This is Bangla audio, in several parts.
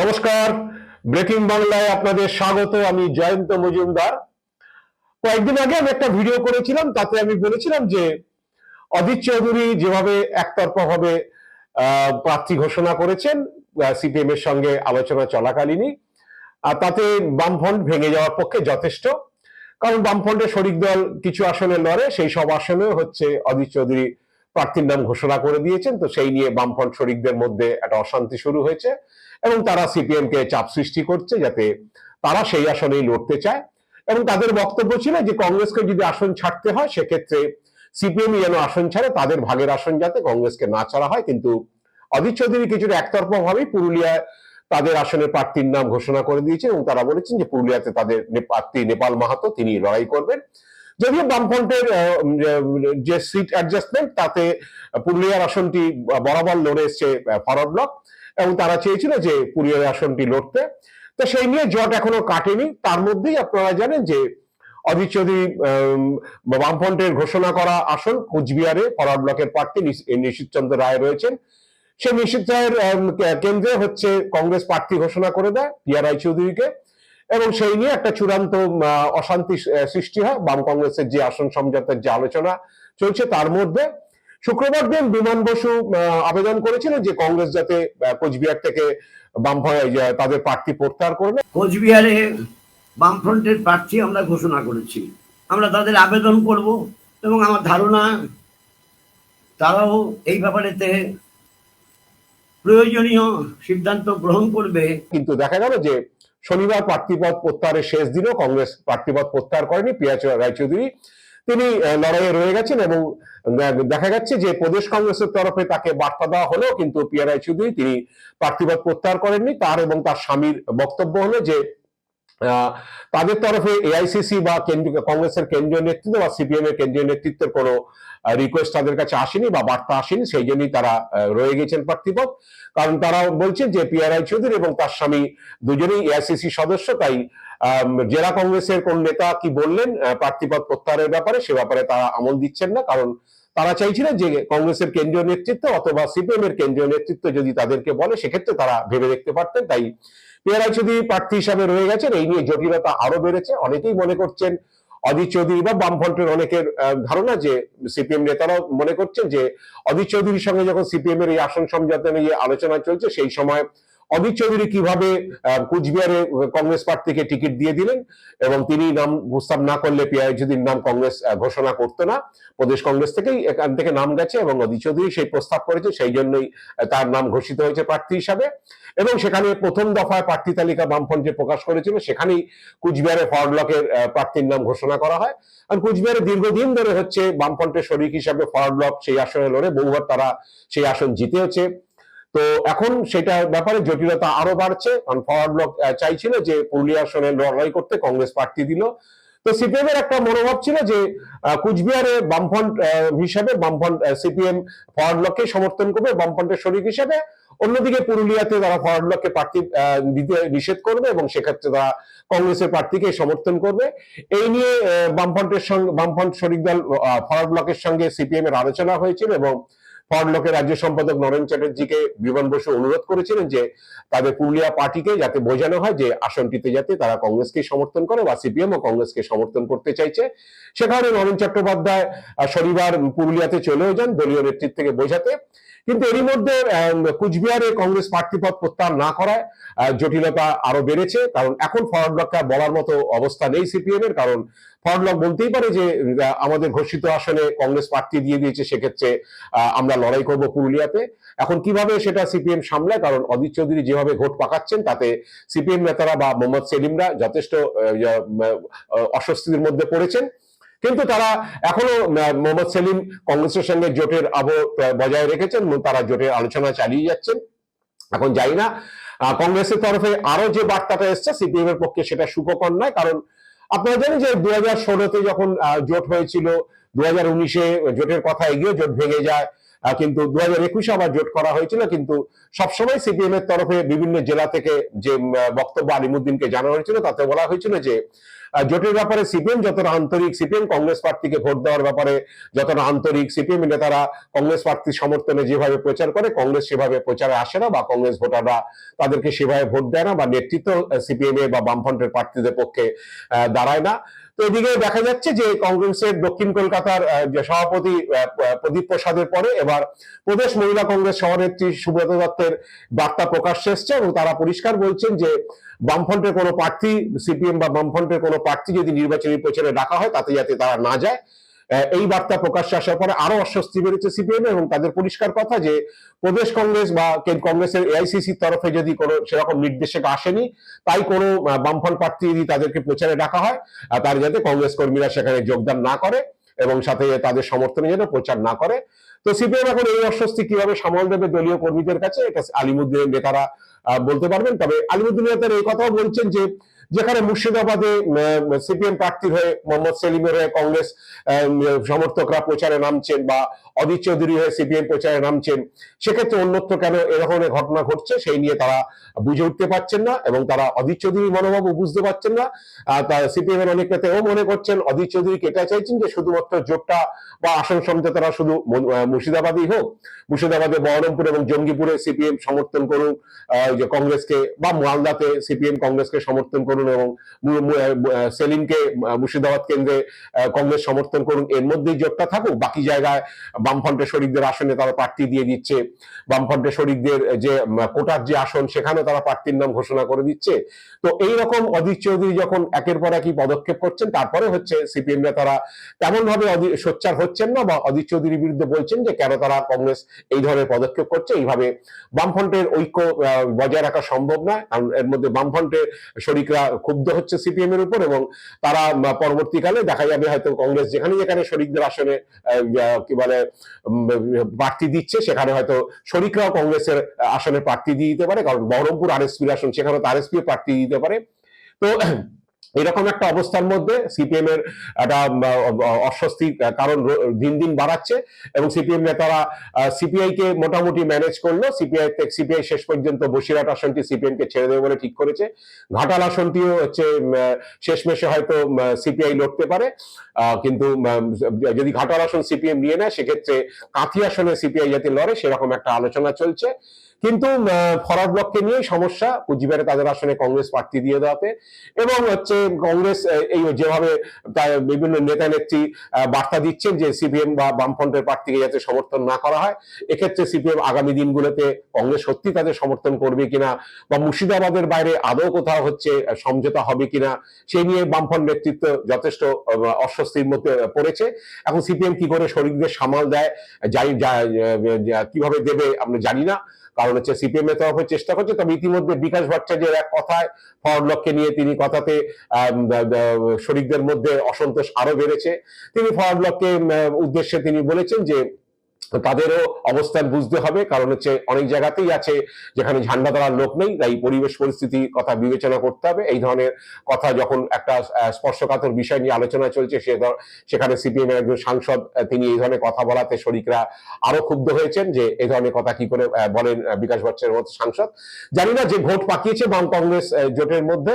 নমস্কার। ব্রেকিং বাংলায় আপনাদের স্বাগত, আমি জয়ন্ত মজুমদার। কয়েকদিন আগে আমি একটা ভিডিও করেছিলাম, তাতে আমি বলেছিলাম যে অজিত চৌধুরী যেভাবে একতরফা ভাবে প্রার্থী ঘোষণা করেছেন সিপিএম এর সঙ্গে আলোচনা চলাকালীনই, আর তাতে বামফ্রন্ট ভেঙে যাওয়ার পক্ষে যথেষ্ট। কারণ বামফ্রন্টের শরিক দল কিছু আসনে লড়ে, সেই সব আসনে হচ্ছে অজিত চৌধুরী প্রার্থীর নাম ঘোষণা করে দিয়েছেন, তো সেই নিয়ে বামফ্রন্ট শরিকদের মধ্যে একটা অশান্তি শুরু হয়েছে এবং তারা সিপিএম কে চাপ সৃষ্টি করছে যাতে তারা সেই আসনেই লড়তে চায়। এবং তাদের বক্তব্য ছিল যে কংগ্রেসকে যদি আসন ছাড়তে হয়, সেক্ষেত্রে সিপিএম যেন আসন ছাড়ে, তাদের ভাগের আসন যাতে কংগ্রেসকে না ছাড়া হয়। কিন্তু অজিত চৌধুরী কিছুটা একতরফা ভাবেই পুরুলিয়ায় তাদের আসনের প্রার্থীর নাম ঘোষণা করে দিয়েছেন এবং তারা বলেছেন যে পুরুলিয়াতে তাদের প্রার্থী নেপাল মাহাতো, তিনি লড়াই করবেন। যদিও বামফ্রন্টের যে সিট অ্যাডজাস্টমেন্ট তাতে পুরুলিয়ার আসনটি বরাবর লড়ে এসছে ফরওয়ার্ড ব্লক এবং তারা চেয়েছিল যে পুরুলিয়ার আসনটি লড়তে। তো সেই নিয়ে জট এখনও কাটেনি। তার মধ্যেই আপনারা জানেন যে অজিত চৌধুরী বামফ্রন্টের ঘোষণা করা আসন কোচবিহারে ফরওয়ার্ড ব্লকের প্রার্থী নিশীত চন্দ্র রায় রয়েছেন। সে নিশীত রায়ের কেন্দ্রে হচ্ছে কংগ্রেস প্রার্থী ঘোষণা করে দেয় পিয়া রায় চৌধুরীকে। এবং সেই নিয়ে একটা চূড়ান্ত অশান্তি সৃষ্টি হয়। বাম কংগ্রেসের যে আসন সমঝোতার যে আলোচনা চলছে তার মধ্যে। শুক্রবার দিন বিমান বসু আবেদন করেছিলেন যে কংগ্রেস যাতে কোচবিহার থেকে বাম তাদের প্রার্থী প্রত্যাহার করবে। কোচবিহারে বামফ্রন্টের প্রার্থী আমরা ঘোষণা করেছি। আমরা তাদের আবেদন করব এবং আমার ধারণা তারাও এই ব্যাপারেতে প্রয়োজনীয় সিদ্ধান্ত গ্রহণ করবে। কিন্তু দেখা গেল যে শনিবার প্রার্থীপদ প্রত্যাহারের শেষ দিনও কংগ্রেস প্রার্থীপদ প্রত্যাহার করেনি পিয়া রায়চৌধুরী তিনি লড়াইয়ে রয়ে গেছেন এবং দেখা যাচ্ছে যে প্রদেশ কংগ্রেসের তরফে তাকে বার্তা দেওয়া হলেও কিন্তু পিয়া রায়চৌধুরী তিনি প্রার্থীপদ প্রত্যাহার করেননি। তার এবং তার স্বামীর বক্তব্য হলো যে তাদের তরফে এআইসিসি বা কেন্দ্রীয় কংগ্রেসের কেন্দ্রীয় নেতৃত্ব বা সিপিএম এর কেন্দ্রীয় নেতৃত্বের কোনো রিকোয়েস্ট তাদের কাছে আসেনি বা বার্তা আসেনি, সেই জন্যই তারা রয়ে গেছেন প্রার্থীপদ। কারণ তারা বলছেন যে পিয়ারাই চৌধুরী এবং তার স্বামী দুজনেই এআইসিসি সদস্য, তাই জেলা কংগ্রেসের কোন নেতা কি বললেন প্রার্থীপদ প্রত্যাহারের ব্যাপারে সে ব্যাপারে তারা আমল দিচ্ছেন না। কারণ তারা চাইছিলেন যে কংগ্রেসের কেন্দ্রীয় নেতৃত্ব অথবা সিপিএম এর কেন্দ্রীয় নেতৃত্ব যদি তাদেরকে বলে, সেক্ষেত্রে তারা ভেবে দেখতে পারতেন, তাই পেয়ারাই চৌধুরী প্রার্থী হিসাবে রয়ে গেছেন। এই নিয়ে জটিলতা আরও বেড়েছে। অনেকেই মনে করছেন অজিত চৌধুরী বা বামফ্রন্টের অনেকের ধারণা যে সিপিএম নেতারাও মনে করছেন যে অজিত চৌধুরীর সঙ্গে যখন সিপিএম এর এই আসন সমঝোতা নিয়ে আলোচনা চলছে, সেই সময় অজিত চৌধুরী কীভাবে কুচবিহারে কংগ্রেস প্রার্থীকে টিকিট দিয়ে দিলেন এবং তিনি নাম প্রস্তাব না করলে পিআইজিদির নাম কংগ্রেস ঘোষণা করতো না। প্রদেশ কংগ্রেস থেকেই এখান থেকে নাম গেছে এবং অজিত চৌধুরী সেই প্রস্তাব করেছে, সেই জন্যই তার নাম ঘোষিত হয়েছে প্রার্থী হিসাবে। এবং সেখানে প্রথম দফায় প্রার্থী তালিকা বামফ্রন্ট প্রকাশ করেছিল, সেখানেই কুচবিহারে ফরওয়ার্ড ব্লকের প্রার্থীর নাম ঘোষণা করা হয়। আর কুচবিহারে দীর্ঘদিন ধরে হচ্ছে বামফ্রন্টের শরিক হিসাবে ফরওয়ার্ড ব্লক সেই আসনে লড়ে, বহুবার তারা সেই আসন জিতেছে তো এখন সেটা ব্যাপারে জটিলতা আরও বাড়ছে, কারণ ফরওয়ার্ড ব্লক চাইছিল যে পুরুলিয়া আসনে লড়াই করতে কংগ্রেস প্রার্থী দিল। তো সিপিএম এর একটা মনোভাব ছিল যে কুচবিহারে বামফ্রন্ট হিসাবে বামফ্রন্ট সিপিএম ফরওয়ার্ড ব্লককে সমর্থন করবে, বামফ্রন্টের শরিক হিসাবে। অন্যদিকে পুরুলিয়াতে তারা ফরওয়ার্ড ব্লককে প্রার্থী দিতে নিষেধ করবে এবং সেক্ষেত্রে তারা কংগ্রেসের প্রার্থীকে সমর্থন করবে। এই নিয়ে বামফ্রন্টের সঙ্গে, বামফ্রন্ট শরিক দল ফরওয়ার্ড ব্লকের সঙ্গে সিপিএম এর আলোচনা হয়েছিল এবং ফরলকের রাজ্য সম্পাদক নরেন চ্যাটার্জিকে বিমান বসু অনুরোধ করেছিলেন যে তাদের পুরুলিয়া পার্টিকে যাতে বোঝানো হয় যে আসনটিতে যাতে তারা কংগ্রেসকে সমর্থন করে বা সিপিএম ও কংগ্রেসকে সমর্থন করতে চাইছে। সেখানে নরেন চট্টোপাধ্যায় শনিবার পুরুলিয়াতে চলেও যান, দলীয় নেতৃত্বকে বোঝাতে। কিন্তু এরই মধ্যে কুচবিহারে কংগ্রেস প্রার্থীপদ প্রত্যাহার না করায় জটিলতা আরও বেড়েছে। কারণ এখন ফরওয়ার্ড ব্লকটা বলার মতো অবস্থা নেই সিপিএম এর। কারণ ফরওয়ার্ড ব্লক বলতেই পারে যে আমাদের ঘোষিত আসনে কংগ্রেস প্রার্থী দিয়ে দিয়েছে, সেক্ষেত্রে আমরা লড়াই করব পুরুলিয়াতে। এখন কীভাবে সেটা সিপিএম সামলায়? কারণ অদিত চৌধুরী যেভাবে ভোট পাকাচ্ছেন, তাতে সিপিএম নেতারা বা মোহাম্মদ সেলিমরা যথেষ্ট অস্বস্তির মধ্যে পড়েছেন। কিন্তু তারা এখনও মোহাম্মদ সেলিম কংগ্রেসের সঙ্গে জোটের আব, বজায় রেখেছেন তারা জোটের আলোচনা চালিয়ে যাচ্ছেন। এখন যাই না। কংগ্রেসের তরফে আরও যে বার্তাটা এসছে সিপিএম এর পক্ষে সেটা সুখকর নয়, কারণ আপনারা জানেন যে দু হাজার ষোলোতে যখন জোট হয়েছিল দু হাজার উনিশে জোটের কথা এগিয়ে জোট ভেঙে যায় কিন্তু দু হাজার একুশে আবার জোট করা হয়েছিল, কিন্তু সবসময় সিপিএম এর তরফে বিভিন্ন জেলা থেকে যে বক্তব্য আলিমুদ্দিনকে জানানো হয়েছিল, তাতে বলা হয়েছিল যে জোটের ব্যাপারে সিপিএম যতটা আন্তরিক সিপিএম, কংগ্রেস প্রার্থীকে ভোট দেওয়ার ব্যাপারে যতটা আন্তরিক সিপিএম নেতারা কংগ্রেস প্রার্থীর সমর্থনে যেভাবে প্রচার করে, কংগ্রেস সেভাবে প্রচারে আসে না বা কংগ্রেস ভোটাররা তাদেরকে সেভাবে ভোট দেয় না বা নেতৃত্ব সিপিএম এ বা বামফ্রন্টের প্রার্থীদের পক্ষে দাঁড়ায় না। এদিকে দেখা যাচ্ছে যে কংগ্রেসের দক্ষিণ কলকাতার সভাপতি প্রদীপ প্রসাদের পরে এবার প্রদেশ মহিলা কংগ্রেস সভানেত্রী সুব্রত দত্তের বার্তা প্রকাশ এসছে এবং তারা পরিষ্কার বলছেন যে বামফ্রন্টের কোনো প্রার্থী, সিপিএম বা বামফ্রন্টের কোনো প্রার্থী যদি নির্বাচনী প্রচারে ডাকা হয়, তাতে যাতে তারা না যায়। এই বার্তা প্রকাশ্যে আসার পরে আরও অস্বস্তি বেড়েছে সিপিএম এবং তাদের পরিষ্কার কথা যে প্রদেশ কংগ্রেস বা কংগ্রেসের এআইসিসির তরফে যদি কোনো সেরকম নির্দেশক আসেনি, তাই কোনো বামফ্রন্ট প্রার্থী যদি তাদেরকে প্রচারে ডাকা হয় তার যাতে কংগ্রেস কর্মীরা সেখানে যোগদান না করে এবং সাথে তাদের সমর্থনে যেন প্রচার না করে। তো সিপিএম এখন এই অস্বস্তি কীভাবে সামাল দেবে দলীয় কর্মীদের কাছে, এটা আলিমুদ্দিনের নেতারা বলতে পারবেন। তবে আলিমুদ্দিন নেতারা এই কথাও বলছেন যে যেখানে মুর্শিদাবাদে সিপিএম প্রার্থীর হয়ে মোহাম্মদ সেলিমের হয়ে কংগ্রেস সমর্থকরা প্রচারে নামছেন বা অদিত চৌধুরী হয়ে সিপিএম প্রচারে নামছেন, সেক্ষেত্রে অন্যত্র কেন এ ধরনের ঘটনা ঘটছে সেই নিয়ে তারা বুঝে উঠতে পারছেন না এবং তারা অদিত চৌধুরীর মনোভাবও বুঝতে পারছেন না। তার সিপিএম এর অনেক নেতাও মনে করছেন অদিত চৌধুরী এটা চাইছেন যে শুধুমাত্র জোটটা বা আসন সমঝোতারা শুধু মুর্শিদাবাদই হোক, মুর্শিদাবাদে বহরমপুর এবং জঙ্গিপুরে সিপিএম সমর্থন করুক যে কংগ্রেসকে বা মালদাতে সিপিএম কংগ্রেসকে সমর্থন করুন এবং সেলিমকে মুর্শিদাবাদ কেন্দ্রে কংগ্রেস সমর্থন করুন। এর মধ্যেই জোটটা থাকুক, বাকি জায়গায় বামফ্রন্টের শরিকদের আসনে তারা প্রার্থী দিয়ে দিচ্ছে। বামফ্রন্টের শরিকদের যে কোটার যে আসন সেখানে তারা প্রার্থীর নাম ঘোষণা করে দিচ্ছে। তো এই রকম অধীর চৌধুরী যখন একের পর একই পদক্ষেপ করছেন, তারপরে হচ্ছে সিপিএম তারা তেমন ভাবে সোচ্চার হচ্ছেন না বা অধীর চৌধুরীর বিরুদ্ধে বলছেন যে, কেন তারা কংগ্রেস এই ধরনের পদক্ষেপ করছে। এইভাবে বামফ্রন্টের ঐক্য বজায় রাখা সম্ভব নয়। কারণ এর মধ্যে বামফ্রন্টের শরিকরা ক্ষুব্ধ হচ্ছে সিপিএম এর উপর এবং তারা পরবর্তীকালে দেখা যাবে হয়তো কংগ্রেস যেখানে যেখানে শরিকদের আসনে কি বলে প্রার্থী দিচ্ছে, সেখানে হয়তো শরিকরাও কংগ্রেসের আসনে প্রার্থী দিয়ে দিতে পারে। কারণ বহরমপুর আরএসপির আসন সেখানে তো আর আরএসপি প্রার্থী দিতে পারে। তো এরকম একটা অবস্থার মধ্যে সিপিএম এর একটা অস্বস্তির কারণ দিন দিন বাড়াচ্ছে এবং সিপিএম নেতারা সিপিআই কে মোটামুটি ম্যানেজ করল। সিপিআই সিপিআই শেষ পর্যন্ত বসিরহাট আসনটি সিপিএম কে ছেড়ে দেবে বলে ঠিক করেছে। ঘাটাল আসনটিও হচ্ছে শেষমেশে হয়তো সিপিআই লড়তে পারে। কিন্তু যদি ঘাটাল আসন সিপিএম নিয়ে নেয়, সেক্ষেত্রে কাঁথি আসনে সিপিআই যাতে লড়ে, সেরকম একটা আলোচনা চলছে। কিন্তু ফরওয়ার্ড ব্লককে নিয়ে সমস্যা। কুচবিহারে তাদের আসনে কংগ্রেস প্রার্থী দিয়ে দেওয়াতে। এবং হচ্ছে, কংগ্রেস এই যেভাবে বিভিন্ন নেতা নেত্রী বার্তা দিচ্ছেন যে সিপিএম বা বামফ্রন্টের প্রার্থীকে যাতে সমর্থন না করা হয়, এক্ষেত্রে সিপিএম আগামী দিনগুলোতে কংগ্রেস সত্যি তাদের সমর্থন করবে কিনা বা মুর্শিদাবাদের বাইরে আদৌ কোথাও হচ্ছে সমঝোতা হবে কিনা সেই নিয়ে বামফ্রন্ট নেতৃত্ব যথেষ্ট অস্বস্তির মধ্যে পড়েছে। এখন সিপিএম কি করে শরিকদের সামাল দেয় যাই কীভাবে দেবে আমরা জানি না। কারণ হচ্ছে সিপিএম এর তরফে চেষ্টা করছে, তবে ইতিমধ্যে বিকাশ ভট্টাচার্যের এক কথায় ফরলককে নিয়ে তিনি কথাতে শরিকদের মধ্যে অসন্তোষ আরও বেড়েছে। তিনি ফরলককে উদ্দেশ্যে তিনি বলেছেন যে তাদেরও অবস্থান বুঝতে হবে। কারণ হচ্ছে অনেক জায়গাতেই আছে যেখানে ঝান্ডা ধরার লোক নেই, তাই পরিবেশ পরিস্থিতি কথা বিবেচনা করতে হবে। এই ধরনের কথা যখন একটা স্পর্শকাতর বিষয় নিয়ে আলোচনা চলছে, সে সেখানে সিপিএম এর একজন সাংসদ তিনি এই ধরনের কথা বলাতে শরিকরা আরও ক্ষুব্ধ হয়েছেন যে এই ধরনের কথা কি করে বলেন বিকাশ ভট্টের মতো সাংসদ। জানি না যে ভোট পাকিয়েছে বাম কংগ্রেস জোটের মধ্যে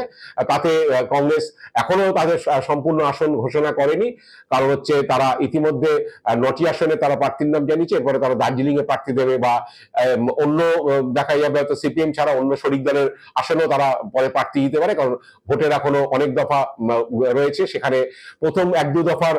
তাতে কংগ্রেস এখনও তাদের সম্পূর্ণ আসন ঘোষণা করেনি। কারণ হচ্ছে তারা ইতিমধ্যে নটি আসনে তারা প্রার্থীর নাম জানিয়েছে এরপরে তারা দার্জিলিং এ প্রার্থী দেবে বা অন্য দেখা যাবে হয়তো সিপিএম ছাড়া অন্য শরিক দলের আসনেও তারা পরে প্রার্থী দিতে পারে। কারণ ভোটের এখনও অনেক দফা রয়েছে। সেখানে প্রথম এক দু দফার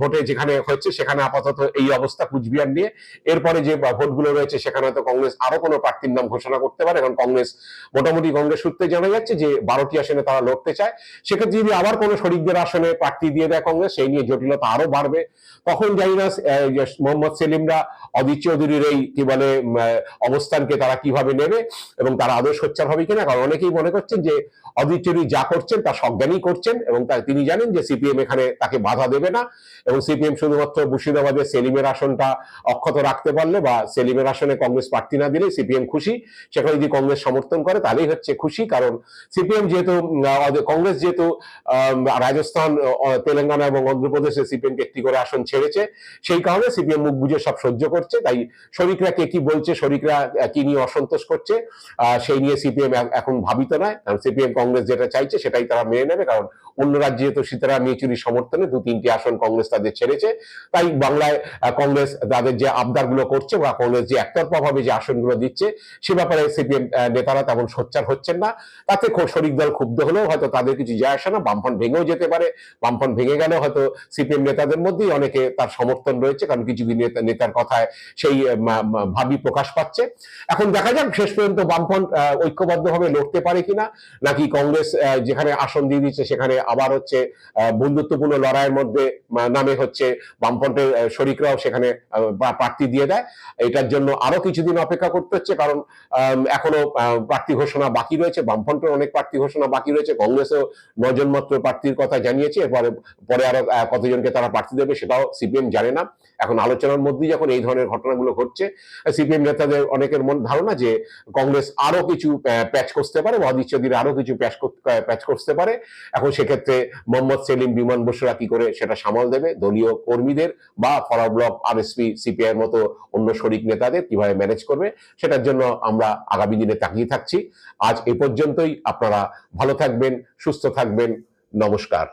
ভোটে যেখানে হচ্ছে সেখানে আপাতত এই অবস্থা কুচবিহার নিয়ে। এরপরে যে ভোটগুলো রয়েছে, সেখানে হয়তো কংগ্রেস আরও কোনো প্রার্থীর নাম ঘোষণা করতে পারে। কারণ কংগ্রেস, মোটামুটি কংগ্রেস সূত্রে জানা যাচ্ছে যে বারোটি আসনে তারা লড়তে চায়। সেক্ষেত্রে যদি আবার কোনো শরিকদের আসনে প্রার্থী দিয়ে দেয় কংগ্রেস, সেই নিয়ে জটিলতা আরও বাড়বে। তখন জানি না মোহাম্মদ সেলিমরা অদিত চৌধুরীর এই, কি বলে অবস্থানকে তারা কীভাবে নেবে এবং তারা আদৌ সোচ্চার হবে কিনা? কারণ অনেকেই মনে করছেন যে অদিত চৌধুরী যা করছেন তা সজ্ঞানই করছেন এবং তিনি জানেন যে সিপিএম এখানে তাকে বাধা দেবে না এবং সিপিএম শুধুমাত্র মুর্শিদাবাদের সেলিমের আসনটা অক্ষত রাখতে পারলে বা সেলিমের আসনে কংগ্রেস প্রার্থী না দিলে সিপিএম খুশি। সেখানে যদি কংগ্রেস সমর্থন করে তাহলেই হচ্ছে খুশি কারণ সিপিএম যেহেতু কংগ্রেস যেহেতু রাজস্থান তেলেঙ্গানা এবং অন্ধ্রপ্রদেশে সিপিএম কে একটি করে আসন ছেড়েছে, সেই কারণে সিপিএম মুখ বুঝে সব সহ্য করছে, তাই শরিকরা কে কি বলছে, শরিকরা কি নিয়ে অসন্তোষ করছে সেই নিয়ে সিপিএম এখন ভাবিত নয়, কারণ সিপিএম কংগ্রেস যেটা চাইছে সেটাই তারা মেনে নেবে, কারণ অন্য রাজ্যে তো সীতারাম ইয়েচুরির সমর্থনে দু তিনটি আসন কংগ্রেস তাদের ছেড়েছে, তাই বাংলায় কংগ্রেস তাদের যে আবদারগুলো করছে বা কংগ্রেস যে একতরফা ভাবে যে আসনগুলো দিচ্ছে, সে ব্যাপারে সিপিএম নেতারা তেমন সোচ্চার হচ্ছেন না, তাতে শরিক দল ক্ষুব্ধ হলেও হয়তো তাদের কিছু যায় আসে না, বামফ্রন্ট ভেঙেও যেতে পারে, বামফ্রন্ট ভেঙে গেলে হয়তো সিপিএম নেতাদের মধ্যেই অনেকে তার সমর্থন রয়েছে, কারণ কিছু কিছু নেতা নেতার কথায় সেই ভাবই প্রকাশ পাচ্ছে। এখন দেখা যাক শেষ পর্যন্ত বামফ্রন্ট ঐক্যবদ্ধভাবে লড়তে পারে কিনা, নাকি কংগ্রেস যেখানে আসন দিয়ে দিচ্ছে সেখানে আবার হচ্ছে বন্ধুত্বপূর্ণ লড়াইয়ের মধ্যে নামে হচ্ছে বামফ্রন্টের শরিকরাও সেখানে প্রার্থী দিয়ে দেয়। এটার জন্য আরও কিছুদিন অপেক্ষা করতে হচ্ছে, কারণ এখনও প্রার্থী ঘোষণা বাকি রয়েছে, বামফ্রন্টের অনেক প্রার্থী ঘোষণা বাকি রয়েছে, কংগ্রেসও নজন মাত্র প্রার্থীর কথা জানিয়েছে, এরপরে, পরে আরও কতজনকে তারা প্রার্থী দেবে সেটাও সিপিএম জানে না। এখন আলোচনার মধ্যেই যখন এই ধরনের ঘটনাগুলো ঘটছে, সিপিএম নেতাদের অনেকের মন ধারণা যে কংগ্রেস আরও কিছু প্যাচ করতে পারে অদিচ্ছ দিনে আরও কিছু প্যাচ প্যাচ করতে পারে। এখন সেক্ষেত্রে মোহাম্মদ সেলিম, বিমান বসুরা কি করে সেটা সামাল দেবে? দলীয় কর্মীদের বা ফরা ব্লক, আরএসপি সিপিআই মতো অন্য শরিক নেতাদের কীভাবে ম্যানেজ করবে, সেটার জন্য আমরা আগামী দিনে তাকিয়ে থাকছি। আজ এ পর্যন্তই, আপনারা ভালো থাকবেন, সুস্থ থাকবেন, নমস্কার।